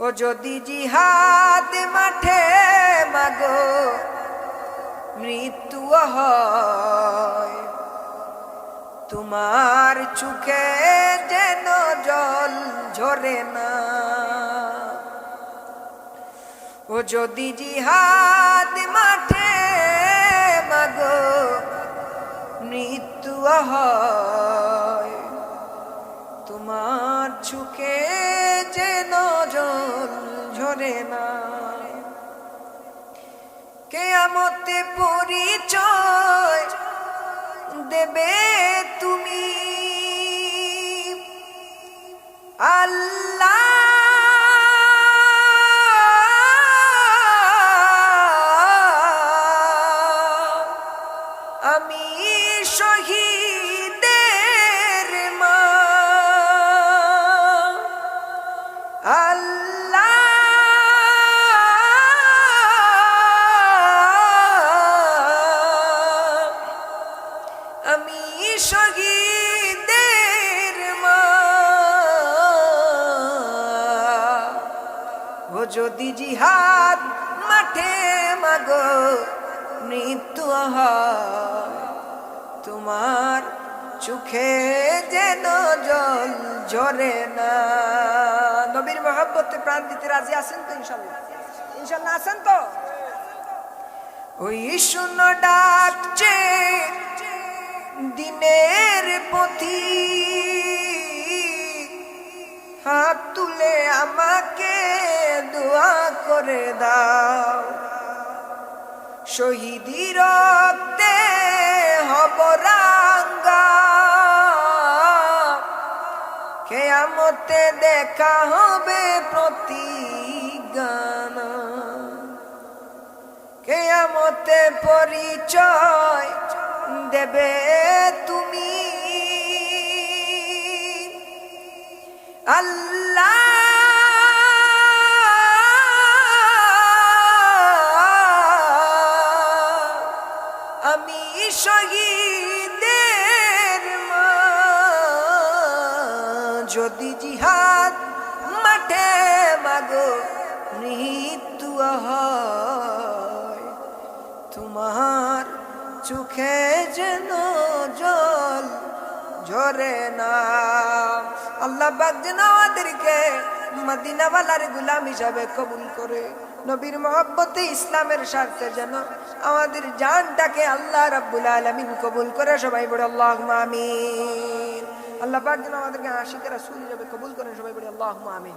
ও যদি জিহাদ মাঠে, মাগো, মৃত্যু তোমার চোখে যেন জল ঝরে না। ও যদি জিহাদ মাঠে, মাগো, মৃত্যু হয়। চোখে যেন জল ঝরে না। কেয়ামতে পরিচয় দেবে তুমি। আল্লাহ আমি শহীদের শহীদের মা। ও যদি জিহাদ মাঠে, মাগো, মৃত্যু তোমার চোখে যেন জল ঝরে না। নবীর মহব্বতে প্রাণ দিতে রাজি আছেন তো ইনশাল্লাহ? ইনশাল্লাহ আছেন তো? ওই শুনো ডাকছে দিনের পথি। হাত তুলে আমাকে দোয়া করে দাও। শহীদি রক্তে হব রাঙ্গা কেয়ামতে দেখা হবে প্রতি গানা কেয়ামতে পরিচয় দেবে তুমি। আল্লাহ আমি শহীদের যদি জিহাদ মাঠে মাগো মৃত্যু তোমার চোখে যেন জল ঝরে না। আল্লাহ বাক যেন আমাদেরকে মদিনাওয়ালার গুলাম হিসাবে কবুল করে, নবীর মহব্বতে ইসলামের স্বার্থে যেন আমাদের জানটাকে আল্লাহ রাব্বুল আলামিন কবুল করে। সবাই বড় আল্লাহ মামিন আল্লাহ পাক যেন আমাদেরকে আশিকেরা সুল হিসাবে কবুল করেন। সবাই বড় আল্লাহ আমিন।